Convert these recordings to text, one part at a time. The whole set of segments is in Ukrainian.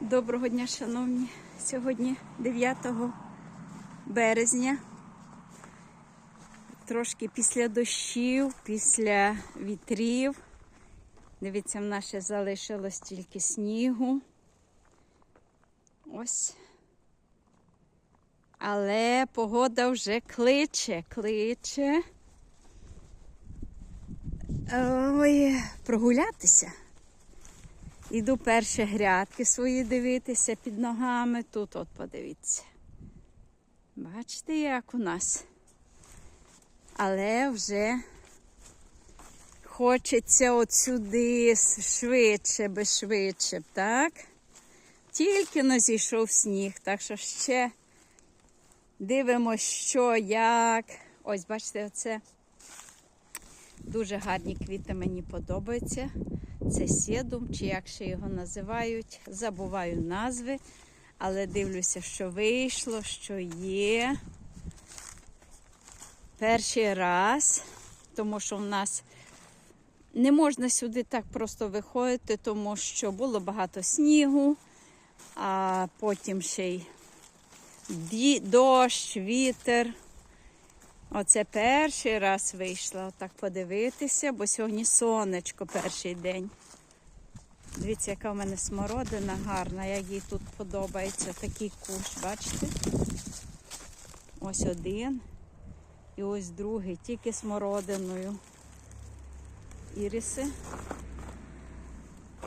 Доброго дня, шановні. Сьогодні 9 березня. Трошки після дощів, після вітрів. Дивіться, в нас ще залишилось тільки снігу. Ось. Але погода вже кличе, кличе. Ой, прогулятися. Іду перші грядки свої дивитися під ногами. Тут от подивіться. Бачите, як у нас. Але вже хочеться от сюди швидше, би швидше, так? Тільки но зійшов сніг, так що ще дивимося, що, як. Ось, бачите, оце дуже гарні квіти мені подобаються. Це сєдум, чи як ще його називають. Забуваю назви, але дивлюся, що вийшло, що є. Перший раз, тому що в нас не можна сюди так просто виходити, тому що було багато снігу, а потім ще й дощ, вітер. Оце перший раз вийшла отак подивитися, бо сьогодні сонечко перший день. Дивіться, яка в мене смородина гарна, як їй тут подобається такий кущ, бачите? Ось один і ось другий, тільки смородиною. Іріси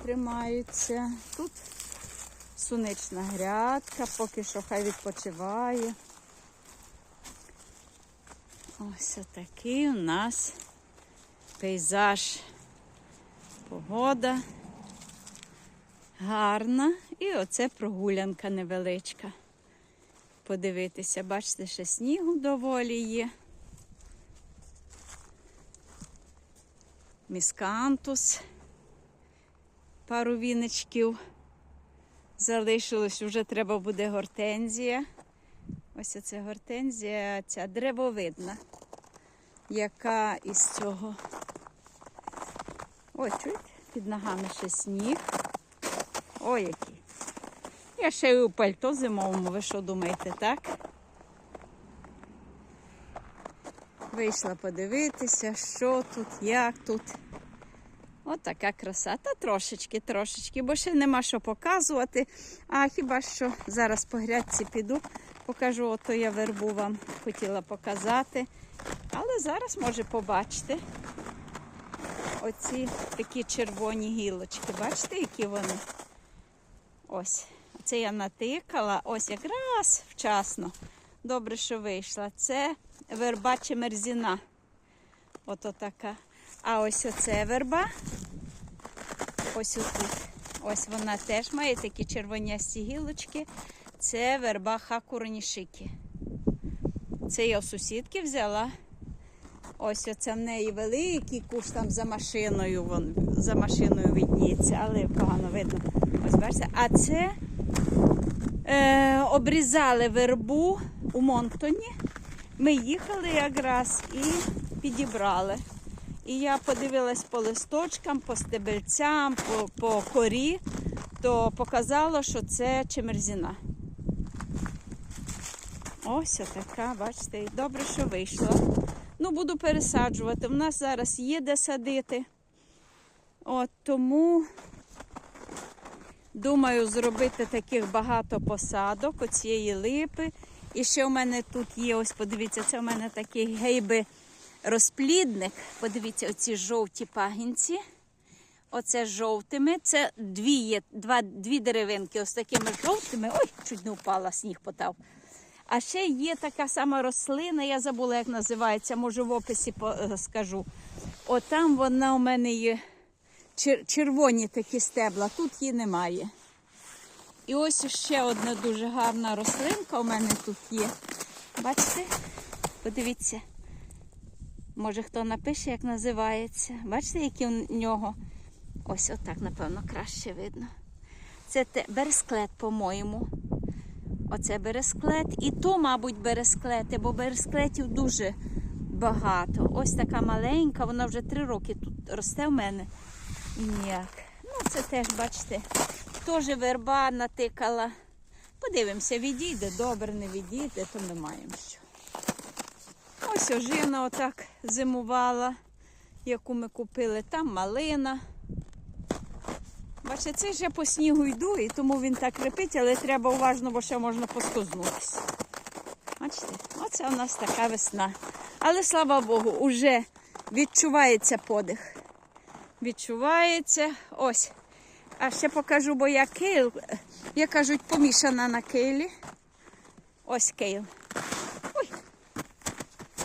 тримаються. Тут сунична грядка, поки що хай відпочиває. Ось такий у нас пейзаж. Погода гарна. І оце прогулянка невеличка. Подивитися, бачите, ще снігу доволі є. Міскантус. Пару віночків залишилось, вже треба буде гортензія. Ось оце гортензія, ця древовидна, яка із цього. Ой, чуєте, під ногами ще сніг. Ой, який. Я ще й у пальто зимовому, ви що думаєте, так? Вийшла подивитися, що тут, як тут. От така краса. Та трошечки, трошечки, бо ще нема що показувати. А хіба що зараз по грядці піду, покажу, ото я вербу вам хотіла показати. Але зараз може побачите оці такі червоні гілочки. Бачите, які вони? Ось. Це я натикала, ось якраз вчасно. Добре, що вийшла. Це верба чемерзіна. Ото така. А ось оце верба. Ось отут. Ось вона теж має такі червонясті гілочки. Це верба хакуронішики. Це я у сусідки взяла. Ось оце в неї великий куш там за машиною, вон, за машиною видніється, але погано видно. Ось бачите. А це е, обрізали вербу у Монктоні. Ми їхали якраз і підібрали. І я подивилась по листочкам, по стебельцям, по, по корі, то показало, що це чемерзіна. Ось така, бачите, добре, що вийшло. Ну, буду пересаджувати. У нас зараз є де садити. От тому думаю зробити таких багато посадок, оцієї липи. І ще у мене тут є, ось подивіться, це у мене такий гейби розплідник. Подивіться, оці жовті пагінці. Оце жовтими. Це дві є, два, дві деревинки, ось такими жовтими. Ой, чуть не впала, сніг потав. А ще є така сама рослина, я забула, як називається, може в описі е, скажу. Отам вона у мене є червоні такі стебла, тут її немає. І ось ще одна дуже гарна рослинка у мене тут є. Бачите? Подивіться. Може хто напише, як називається. Бачите, який у нього? Ось отак, напевно, краще видно. Це те, бересклет, по-моєму. Оце бересклет. І то, мабуть, бересклети, бо бересклетів дуже багато. Ось така маленька, вона вже три роки тут росте в мене. Ніяк. Ну, це теж, бачите, теж верба натикала. Подивимося, відійде, добре, не відійде, то ми маємо що. Ось ожина отак зимувала, яку ми купили. Там малина. Бачите, це ж я по снігу йду, і тому він так репить, але треба уважно, бо ще можна поскознутися. Бачите, оце у нас така весна. Але слава Богу, уже відчувається подих. Відчувається. Ось. А ще покажу, бо я кейл, як кажуть, помішана на кейлі. Ось кейл. Ой.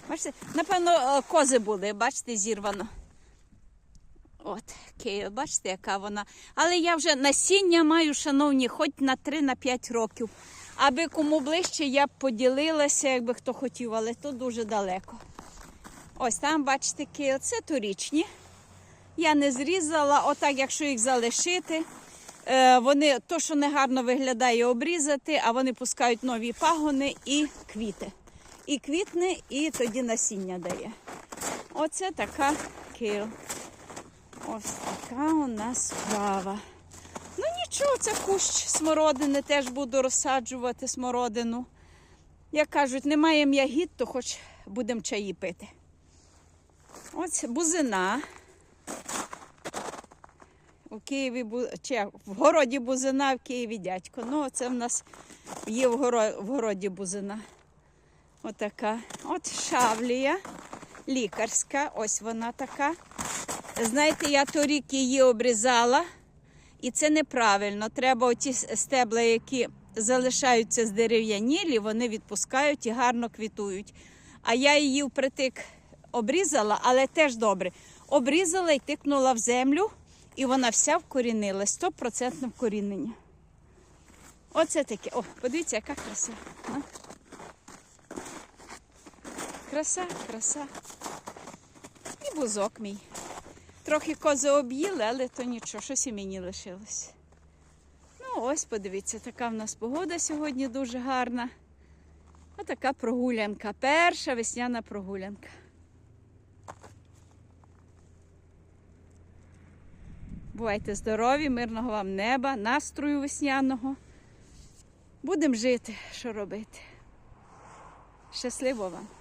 Бачите, напевно, е, кози були, бачите, зірвано. От, кейл, бачите, яка вона. Але я вже насіння маю, шановні, хоч на 3-5 років. Аби кому ближче, я б поділилася, якби хто хотів, але то дуже далеко. Ось там, бачите, кейл, це торічні. Я не зрізала, отак, якщо їх залишити. е, Вони то, що не гарно виглядає, обрізати, а вони пускають нові пагони і квіти. І квітне, і тоді насіння дає. Оце така кил. Ось така у нас справа. Ну нічого, це кущ смородини, теж буду розсаджувати смородину. Як кажуть, немає м'ягід, то хоч будемо чаї пити. Ось бузина. У Києві чи в городі бузина, в Києві дядько. Ну, це в нас є в, горо, в городі бузина. Отака. От шавлія лікарська. Ось вона така. Знаєте, я торік її обрізала, і це неправильно. Треба оті стебла, які залишаються з дерев'янілі, вони відпускають і гарно квітують. А я її впритик обрізала, але теж добре. Обрізала і тикнула в землю, і вона вся вкорінилась, стопроцентне вкорінення. Оце таке. О, подивіться, яка краса. Краса, краса. І бузок мій. Трохи кози об'їли, але то нічого, щось і мені лишилось. Ну, ось, подивіться, така в нас погода сьогодні дуже гарна. Отака прогулянка. Перша весняна прогулянка. Бувайте здорові, мирного вам неба, настрою весняного. Будемо жити, що робити. Щасливо вам!